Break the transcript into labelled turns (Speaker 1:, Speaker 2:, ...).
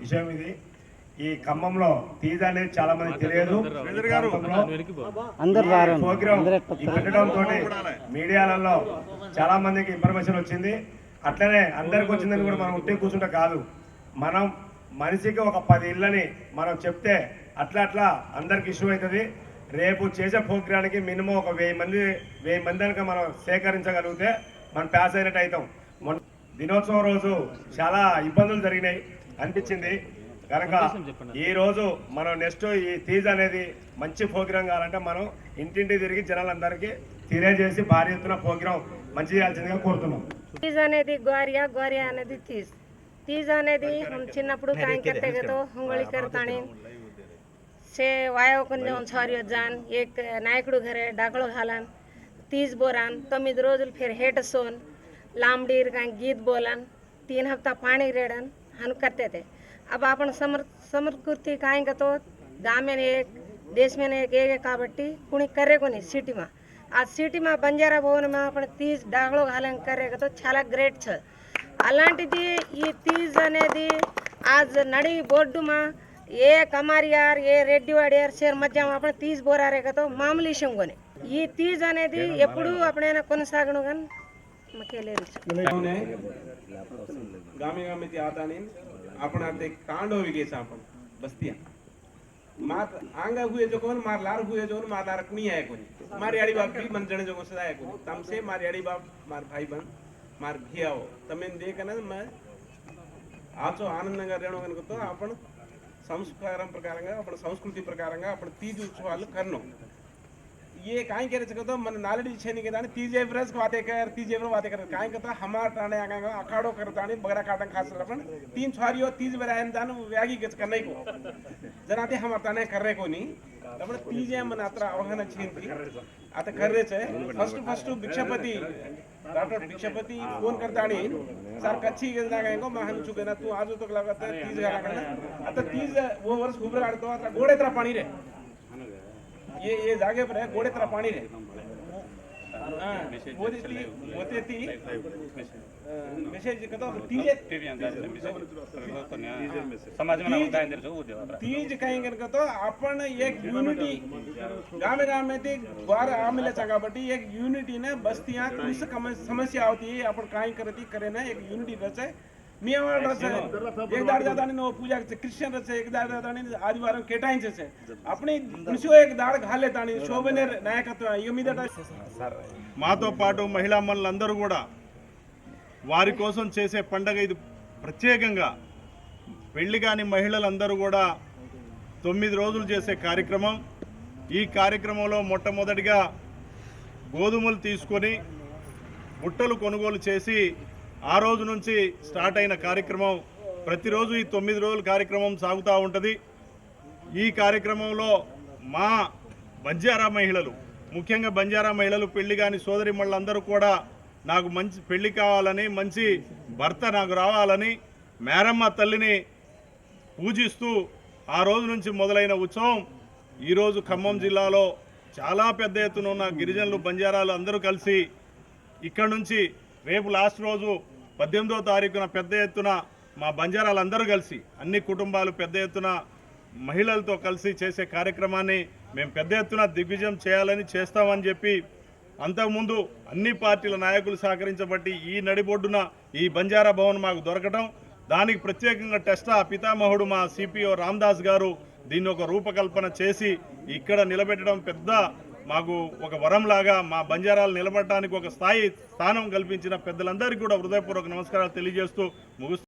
Speaker 1: విషయం ఇది ఈ ఖమ్మంలో తీజ్ అనేది చాలా మంది తెలియదు ఈ ప్రాంతంలో
Speaker 2: అందరు రారు
Speaker 1: ఈ ప్రోగ్రామ్
Speaker 2: అందరు
Speaker 1: ఈ పెట్టడం తోటి మీడియాలలో చాలా మందికి ఇన్ఫర్మేషన్ వచ్చింది. అట్లనే అందరికి వచ్చిందని కూడా మనం ఉంటే కూర్చుంటే కాదు. మనం మనిషికి ఒక పది ఇళ్ళని మనం చెప్తే అట్లా అట్లా అందరికి ఇష్యూ అవుతుంది. రేపు చేసే ప్రోగ్రానికి మినిమం ఒక వెయ్యి మంది వెయ్యి మంది కనుక మనం సేకరించగలిగితే మనం పాస్ అయినట్టు అవుతాం. మొన్న దినోత్సవం రోజు చాలా ఇబ్బందులు జరిగినాయి. అనిపించింది కనుక రోజు మనం నెక్స్ట్ ఈ తీజ్ అనేది మంచి ప్రోగ్రాం కావాలంటే మనం ఇంటింటి తిరిగి జనాలందరికీ తెలియజేసి భారీ ఎత్తున ప్రోగ్రాం మంచి చేయాల్సిందిగా కోరుతున్నాం.
Speaker 3: తీజ్ అనేది గోరియా గోరియా అనేది తీజ్ తీజ్ అనేది చిన్నప్పుడు కాంకెర్ తెగతో హంగోళి కడతాని से वायो कुंजे छोरियो जान एक नायकडू घरे डाकळो घालान तीस बोरान तमी रोज फिर हेट सोन लांबडीर काय गीत बोलान हम करते थे अब अपन समर समकृति खाएंगे तो गाँव में एक देश में एक एक काबट्टी कुणी करे कोणी सिटीमा आज సిటీమా బంజారా భవనమా అప్పుడు తీజ్ డాగలో హాలంగ్ కర్రే కదా చాలా గ్రేట్ చ అలాంటిది ఈ తీజ్ అనేది ఆజ్ నడి బోర్డుమా ఏ కమారియార్ ఏ రెడ్డివాడియార్ షేర్ మధ్య అప్పుడు తీజ్ బోరారే కదా మామూలు విషయం కొని ఈ తీజ్ అనేది ఎప్పుడు అప్పుడైనా కొనసాగను కానీ
Speaker 4: మాకే లేదు ગામે ગામે ત્યાં હતા નહીં આપણા તે કાંડો હોવી છે આપણ બસ્તિયા. आंगा हुए जो कौन मार लार हुए जो मार लार कुनी है कोनी मार यारी बाप भी मन जो को सदा है कोनी तम मार यारी बाप मार भाई बन मार भिया हो तमें देख ना मैं आज आनंद नगर रेणो कनको तो अपन संस्कार प्रकार अपन संस्कृति प्रकार अपन तीज उत्सवाल करनो ये कहीं कहते तो ಕಾಯಿ ಕೇರೆ ಚಕದ ಮನ ನಾಲೆಡಿ ಛೇನಿ ಗೆ ದಾನಿ ತೀಜೆ ಫ್ರೆಸ್ ಬಾತೆ ಕರ್ ತೀಜೆ ಫ್ರೆಸ್ ಬಾತೆ ಕರ್ ಕಾಯಿ ಕತ ಹಮಾರ ಟಾಣೆ ಆಗಾಗ ಅಕಾಡೋ ಕರ್ ದಾನಿ ಬಗರಾ काटन खास रपन तीन छोरी और तीज बराए हम दान व्यागी गच करने को। जनाते हमार ताने कर रहे को नहीं। रपन तीज है मनात्रा अवहन छीन थी आता कर रहे थे first first Bikshapathi doctor Bikshapathi phone करता नहीं। सर कच्ची गज ना गएको महन चुके ना, तू आज तो लागत तीज घर करना आता तीज वो वर्ष घूम रहा था तो आता घोड़े तरह पानी रे ये ये जागे पर है घोड़े तरह पानी रे में होता है जो देवा तीज कहेंगे अपन एक यूनिटी गाँव गाँव में बार बटी एक यूनिटी समस्या होती है, अपन कहीं करती, करे ना, एक यूनिटी रचे మేము ఏకదాడి పూజ క్రిస్టియన్ రచ్చ ఏకదాడి ఆదివారం కేటాయించేసే. అప్పుడు కృషి ఏకదాడి కాలేదాని శోభనే నాయకత్వం. ఇక మీద
Speaker 5: మాతో పాటు మహిళా మనులందరూ కూడా వారి కోసం చేసే పండగ ఇది ప్రత్యేకంగా. పెళ్ళి కాని మహిళలందరూ కూడా తొమ్మిది రోజులు చేసే కార్యక్రమం. ఈ కార్యక్రమంలో మొట్టమొదటిగా గోధుమలు తీసుకొని బుట్టలు కొనుగోలు చేసి ఆ రోజు నుంచి స్టార్ట్ అయిన కార్యక్రమం ప్రతిరోజు ఈ తొమ్మిది రోజుల కార్యక్రమం సాగుతూ ఉంటుంది. ఈ కార్యక్రమంలో మా బంజారా మహిళలు ముఖ్యంగా బంజారా మహిళలు పెళ్ళి కాని సోదరి మళ్ళందరూ కూడా నాకు మంచి పెళ్ళి కావాలని మంచి భర్త నాకు రావాలని మేరమ్మ తల్లిని పూజిస్తూ ఆ రోజు నుంచి మొదలైన ఉత్సవం ఈరోజు ఖమ్మం జిల్లాలో చాలా పెద్ద ఎత్తున ఉన్న గిరిజనులు బంజారాలు అందరూ కలిసి ఇక్కడ నుంచి రేపు లాస్ట్ రోజు పద్దెనిమిదో తారీఖున పెద్ద ఎత్తున మా బంజారాలందరూ కలిసి అన్ని కుటుంబాలు పెద్ద ఎత్తున మహిళలతో కలిసి చేసే కార్యక్రమాన్ని మేము పెద్ద ఎత్తున దిగ్విజయం చేయాలని చేస్తామని చెప్పి అంతకుముందు అన్ని పార్టీల నాయకులు సహకరించబట్టి ఈ నడిబొడ్డున ఈ బంజారా భవన్ మాకు దొరకటం దానికి ప్రత్యేకంగా టెస్టా పితామహుడు మా సిపిఓ రామ్దాస్ గారు దీన్ని ఒక రూపకల్పన చేసి ఇక్కడ నిలబెట్టడం పెద్ద మాకు ఒక వరంలాగా మా బంజారాలు నిలబడటానికి ఒక స్థాయి స్థానం కల్పించిన పెద్దలందరికీ కూడా హృదయపూర్వక నమస్కారాలు తెలియజేస్తూ ముగుస్తూ